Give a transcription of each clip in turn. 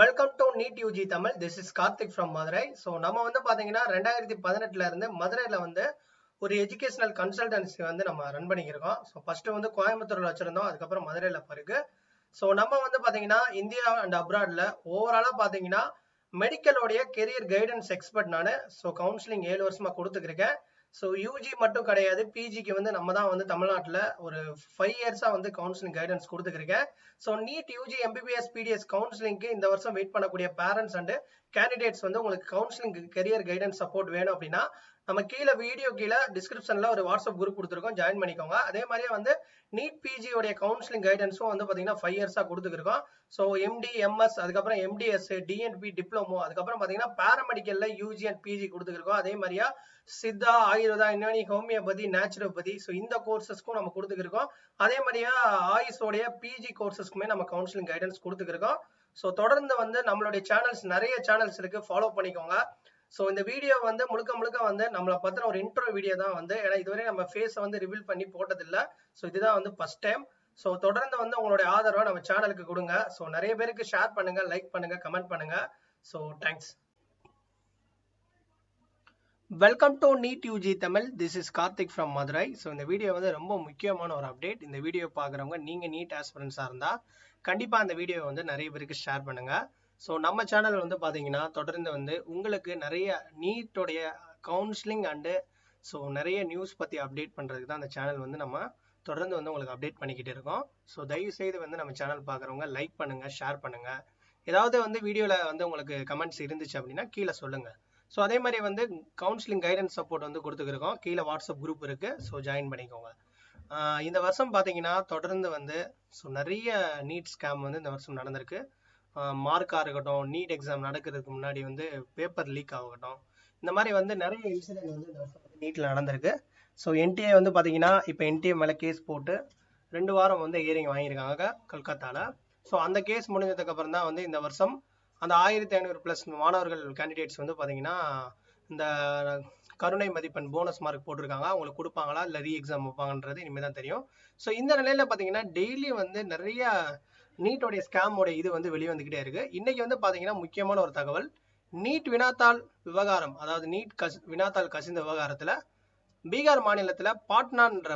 Welcome to NEET UG Tamil this is Karthik from Madurai so நம்ம வந்து பாத்தீங்கன்னா ரெண்டாயிரத்தி பதினெட்டுல இருந்து மதுரையில் வந்து ஒரு எஜுகேஷனல் கன்சல்டன்சி வந்து நம்ம ரன் பண்ணிக்கிருக்கோம். ஸோ ஃபர்ஸ்ட் வந்து கோயம்புத்தூர்ல வச்சிருந்தோம். அதுக்கப்புறம் மதுரையில் பிறகு. ஸோ நம்ம வந்து பாத்தீங்கன்னா இந்தியா அண்ட் அப்ராட்ல ஓவராலாக பாத்தீங்கன்னா மெடிக்கலோடைய கெரியர் கைடன்ஸ் எக்ஸ்பர்ட் நான். ஸோ கவுன்சிலிங் ஏழு வருஷமா கொடுத்துருக்கேன் ஸோ யூஜி மட்டும் கிடையாது பிஜிக்கு வந்து நம்ம தான் வந்து தமிழ்நாட்டில் ஒரு ஃபைவ் இயர்ஸாக வந்து கவுன்சிலிங் கைடன்ஸ் கொடுத்துருக்கேன் so NEET UG MBBS BDS கவுன்சிலிங்க்கு இந்த வருஷம் வெயிட் பண்ணக்கூடிய பேரண்ட்ஸ் அண்ட் கேண்டிடேட்ஸ் வந்து உங்களுக்கு கவுன்சிலிங் கெரியர் கைடன்ஸ் சப்போர்ட் வேணும் அப்படின்னா நம்ம கீழே வீடியோ கீழே டிஸ்கிரிப்ஷன்ல ஒரு வாட்ஸ்அப் குரூப் கொடுத்துருக்கோம். ஜாயின் பண்ணிக்கோங்க. அதே மாதிரியே வந்து நீட் பிஜியோடைய கவுன்சிலிங் கைடன்ஸும் வந்து பார்த்தீங்கன்னா ஃபைவ் இயர்ஸாக கொடுத்துருக்கோம் ஸோ எம்டி எம்எஸ் அதுக்கப்புறம் எம்டிஎஸ் டிஎன்பி டிப்ளமோ அதுக்கப்புறம் பார்த்தீங்கன்னா பாராமெடிக்கல்ல யூஜி அண்ட் பிஜி கொடுத்துருக்கோம் அதே மாதிரியா சித்தா ஆயுர்வேதா இன்னி ஹோமியோபதி நேச்சுரோபதி ஸோ இந்த கோர்சஸ்க்கும் நம்ம கொடுத்துருக்கோம் அதே மாதிரியா ஆயுஷோடைய பிஜி கோர்சஸ்க்குமே நம்ம கவுன்சிலிங் கைடன்ஸ் கொடுத்துருக்கோம் ஸோ தொடர்ந்து வந்து நம்மளுடைய சேனல்ஸ் நிறைய சேனல்ஸ் இருக்கு. ஃபாலோ பண்ணிக்கோங்க. ஸோ இந்த வீடியோ வந்து முழுக்க முழுக்க வந்து நம்மளை பத்தின ஒரு இன்ட்ரோ வீடியோ தான் வந்து. ஏன்னா இதுவரை நம்ம ஃபேஸை வந்து ரிவீல் பண்ணி போட்டதில்லை. ஸோ இதுதான் வந்து ஃபர்ஸ்ட் டைம் ஸோ தொடர்ந்து வந்து உங்களுடைய ஆதரவை நம்ம சேனலுக்கு கொடுங்க. ஸோ நிறைய பேருக்கு ஷேர் பண்ணுங்க லைக் பண்ணுங்க கமெண்ட் பண்ணுங்க. So thanks welcome to NEET UG Tamil this is Karthik from Madurai so இந்த வீடியோ வந்து ரொம்ப முக்கியமான ஒரு அப்டேட் இந்த வீடியோ பார்க்குறவங்க நீங்கள் நீட் ஆஸ்பிரன்ஸாக இருந்தால் கண்டிப்பாக அந்த வீடியோ வந்து நிறைய பேருக்கு ஷேர் பண்ணுங்க. ஸோ நம்ம சேனல் வந்து பார்த்தீங்கன்னா தொடர்ந்து வந்து உங்களுக்கு நிறைய நீட்டோடைய கவுன்சிலிங் அண்டு ஸோ நிறைய நியூஸ் பற்றி அப்டேட் பண்ணுறதுக்கு தான் அந்த சேனல் வந்து நம்ம தொடர்ந்து வந்து உங்களுக்கு அப்டேட் பண்ணிக்கிட்டு இருக்கோம். ஸோ தயவு செய்து வந்து நம்ம சேனல் பார்க்குறவங்க லைக் பண்ணுங்கள் ஷேர் பண்ணுங்கள் ஏதாவது வந்து வீடியோவில் வந்து உங்களுக்கு கமெண்ட்ஸ் இருந்துச்சு அப்படின்னா கீழே சொல்லுங்கள் ஸோ அதே மாதிரி வந்து கவுன்சிலிங் கைடன்ஸ் சப்போர்ட் வந்து கொடுத்துருக்கோம் கீழே வாட்ஸ்அப் குரூப் இருக்குது ஸோ ஜாயின் பண்ணிக்கோங்க. இந்த வருஷம் பார்த்தீங்கன்னா தொடர்ந்து வந்து ஸோ நிறைய நீட் ஸ்கேம் வந்து இந்த வருஷம் நடந்திருக்கு. மார்க்காக இருக்கட்டும் நீட் எக்ஸாம் நடக்கிறதுக்கு முன்னாடி வந்து பேப்பர் லீக் ஆகட்டும். இந்த மாதிரி வந்து நிறைய இன்சிடென்ட் வந்து இந்த வருஷம் நீட்டில் நடந்திருக்கு. ஸோ என்டிஏ வந்து பார்த்தீங்கன்னா இப்போ என்டிஏ மேலே கேஸ் போட்டு ரெண்டு வாரம் வந்து ஹியரிங் வாங்கியிருக்காங்க கல்கத்தாவில் ஸோ அந்த கேஸ் முடிஞ்சதுக்கப்புறம் தான் வந்து இந்த வருஷம் அந்த ஆயிரத்தி ஐநூறு ப்ளஸ் மாணவர்கள் கேண்டிடேட்ஸ் வந்து பார்த்தீங்கன்னா இந்த கருணை மதிப்பெண் போனஸ் மார்க் போட்டிருக்காங்க. அவங்களுக்கு கொடுப்பாங்களா? இல்லை ரீ எக்ஸாம் வைப்பாங்கன்றது இனிமேல் தான் தெரியும். ஸோ இந்த நிலையில் பார்த்தீங்கன்னா டெய்லி வந்து நிறைய நீட்டோடைய ஸ்கேமோட இது வந்து வெளியே வந்துக்கிட்டே இருக்கு. இன்னைக்கு வந்து பார்த்தீங்கன்னா முக்கியமான ஒரு தகவல். நீட் வினாத்தாள் விவகாரம் அதாவது நீட் கஸ் வினாத்தாள் கசிந்த விவகாரத்தில் பீகார் மாநிலத்தில் பாட்னான்ற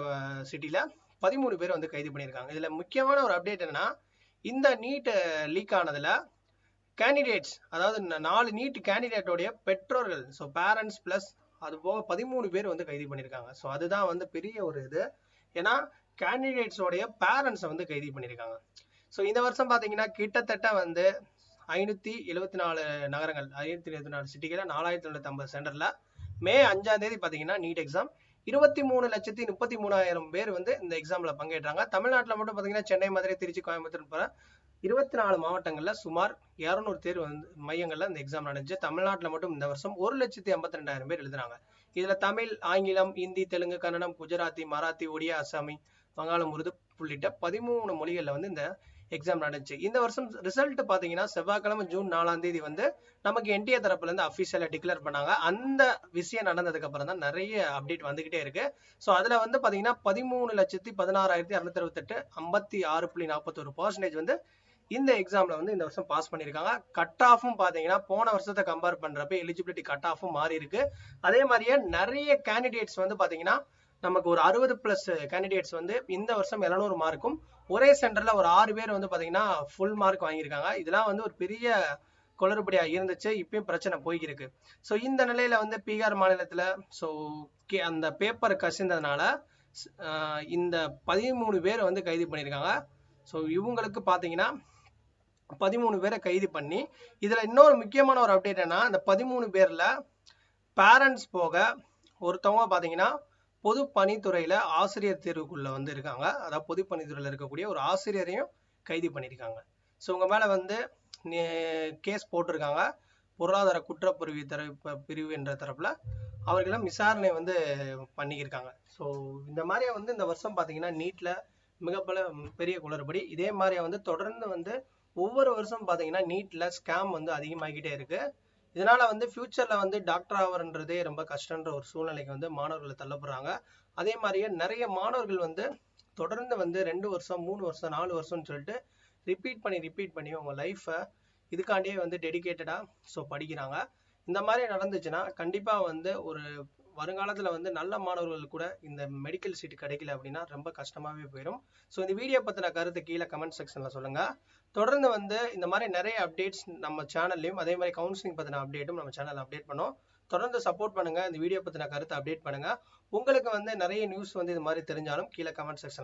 சிட்டியில் பதிமூணு பேர் வந்து கைது பண்ணியிருக்காங்க. இதில் முக்கியமான ஒரு அப்டேட் என்னன்னா இந்த நீட் லீக் ஆனதில் கேண்டிடேட்ஸ் அதாவது நாலு நீட் கேண்டிடேட்டோடைய பெற்றோர்கள் ஸோ பேரண்ட்ஸ் ப்ளஸ் அது போக பதிமூணு பேர் வந்து கைது பண்ணியிருக்காங்க. ஸோ அதுதான் வந்து பெரிய ஒரு இது. ஏன்னா கேண்டிடேட்ஸோடைய பேரண்ட்ஸை வந்து கைது பண்ணியிருக்காங்க. ஸோ இந்த வருஷம் பார்த்தீங்கன்னா கிட்டத்தட்ட வந்து ஐநூற்றி எழுபத்தி நாலு நகரங்கள் ஐநூற்றி எழுபத்தி நாலு சிட்டிகளில் நாலாயிரத்தி தொண்ணூற்றி ஐம்பது சென்டரில் மே அஞ்சாம் தேதி பார்த்தீங்கன்னா நீட் எக்ஸாம் இருபத்தி மூணு லட்சத்தி முப்பத்தி மூணாயிரம் பேர் வந்து இந்த எக்ஸாமில் பங்கேற்றாங்க. தமிழ்நாட்டில் மட்டும் பார்த்தீங்கன்னா சென்னை மதுரை திருச்சி கோயம்புத்தூர் போகிற இருபத்தி நாலு மாவட்டங்களில் சுமார் இரநூறு தேர் வந்து மையங்களில் இந்த எக்ஸாம் நடந்துச்சு. தமிழ்நாட்டில் மட்டும் இந்த வருஷம் ஒரு லட்சத்தி ஐம்பத்தி ரெண்டாயிரம் பேர் எழுதுறாங்க. இதில் தமிழ் ஆங்கிலம் இந்தி தெலுங்கு கன்னடம் குஜராத்தி மராத்தி ஒடியா அசாமி வங்காளம் உருது உள்ளிட்ட பதிமூணு மொழிகளில் வந்து இந்த எக்ஸாம் நடந்துச்சு. இந்த வருஷம் ரிசல்ட் பார்த்தீங்கன்னா செவ்வாய்க்கிழமை ஜூன் நாலாம் தேதி வந்து நமக்கு என்டிஏ தரப்புலேருந்து அஃபிஷியலாக டிக்ளேர் பண்ணாங்க. அந்த விஷயம் நடந்ததுக்கு அப்புறம் தான் நிறைய அப்டேட் வந்துகிட்டே இருக்கு. ஸோ அதில் வந்து பார்த்தீங்கன்னா பதிமூணு லட்சத்தி பதினாறாயிரத்தி அறுநூத்தி அறுபத்தெட்டு ஐம்பத்தி ஆறு புள்ளி நாற்பத்தொரு பர்சன்டேஜ் வந்து இந்த எக்ஸாம்ல வந்து இந்த வருஷம் பாஸ் பண்ணியிருக்காங்க. கட் ஆஃபும் பார்த்தீங்கன்னா போன வருஷத்தை கம்பேர் பண்றப்ப எலிஜிபிலிட்டி கட் ஆஃபும் மாறி இருக்கு அதே மாதிரியே நிறைய கேண்டிடேட்ஸ் வந்து பார்த்தீங்கன்னா நமக்கு ஒரு அறுபது பிளஸ் கேண்டிடேட்ஸ் வந்து இந்த வருஷம் எழுநூறு மார்க்கும். ஒரே சென்டர்ல ஒரு ஆறு பேர் வந்து பாத்தீங்கன்னா ஃபுல் மார்க் வாங்கியிருக்காங்க. இதெல்லாம் வந்து ஒரு பெரிய குளறுபடியா இருந்துச்சு. இப்பயும் பிரச்சனை போய்கிருக்கு ஸோ இந்த நிலையில வந்து பீகார் மாநிலத்துல ஸோ அந்த பேப்பர் கசிந்ததுனால இந்த பதிமூணு பேர் வந்து கைது பண்ணியிருக்காங்க. ஸோ இவங்களுக்கு பார்த்தீங்கன்னா பதிமூணு பேரை கைது பண்ணி இதுல இன்னொரு முக்கியமான ஒரு அப்டேட் என்ன இந்த பதிமூணு பேர்ல பேரண்ட்ஸ் போக ஒருத்தவங்க பார்த்தீங்கன்னா பொது பணித்துறையில் ஆசிரியர் தேர்வுக்குள்ளே வந்து இருக்காங்க அதாவது பொது பணித்துறையில் இருக்கக்கூடிய ஒரு ஆசிரியரையும் கைது பண்ணியிருக்காங்க. ஸோ உங்கள் மேலே வந்து கேஸ் போட்டிருக்காங்க. பொருளாதார குற்றப்பிரிவு தரப்பு பிரிவு என்ற தரப்புல அவர்களும் விசாரணை வந்து பண்ணிக்கிருக்காங்க ஸோ இந்த மாதிரியே வந்து இந்த வருஷம் பார்த்தீங்கன்னா நீட்டில் மிக பல பெரிய குளறுபடி. இதே மாதிரியா வந்து தொடர்ந்து வந்து ஒவ்வொரு வருஷம் பார்த்தீங்கன்னா நீட்டில் ஸ்கேம் வந்து அதிகமாகிக்கிட்டே இருக்கு. இதனால வந்து ஃபியூச்சர்ல வந்து டாக்டர் ஆவர்ன்றதே ரொம்ப கஷ்டன்ற ஒரு சூழ்நிலைக்கு வந்து மாணவர்களை தள்ளப்படுறாங்க அதே மாதிரியே நிறைய மாணவர்கள் வந்து தொடர்ந்து வந்து ரெண்டு வருஷம் மூணு வருஷம் நாலு வருஷம்னு சொல்லிட்டு ரிப்பீட் பண்ணி ரிப்பீட் பண்ணி உங்க லைஃப்பை இதுக்காண்டியே வந்து டெடிகேட்டடா ஸோ படிக்கிறாங்க. இந்த மாதிரி நடந்துச்சுன்னா கண்டிப்பாக வந்து ஒரு வருங்காலத்தில் வந்து நல்ல மாணவர்கள் கூட இந்த மெடிக்கல் சீட் கிடைக்கல அப்படின்னா ரொம்ப கஷ்டமாவே போயிடும் ஸோ இந்த வீடியோ பற்றின கருத்து கீழே கமெண்ட் செக்ஷனில் சொல்லுங்கள் தொடர்ந்து வந்து இந்த மாதிரி நிறைய அப்டேட்ஸ் நம்ம சேனல்லையும் அதே மாதிரி கவுன்சிலிங் பற்றின அப்டேட்டும் நம்ம சேனல் அப்டேட் பண்ணோம். தொடர்ந்து சப்போர்ட் பண்ணுங்கள் இந்த வீடியோ பற்றின கருத்தை அப்டேட் பண்ணுங்க. உங்களுக்கு வந்து நிறைய நியூஸ் வந்து இது மாதிரி தெரிஞ்சாலும் கீழே கமெண்ட் செக்ஷன்ல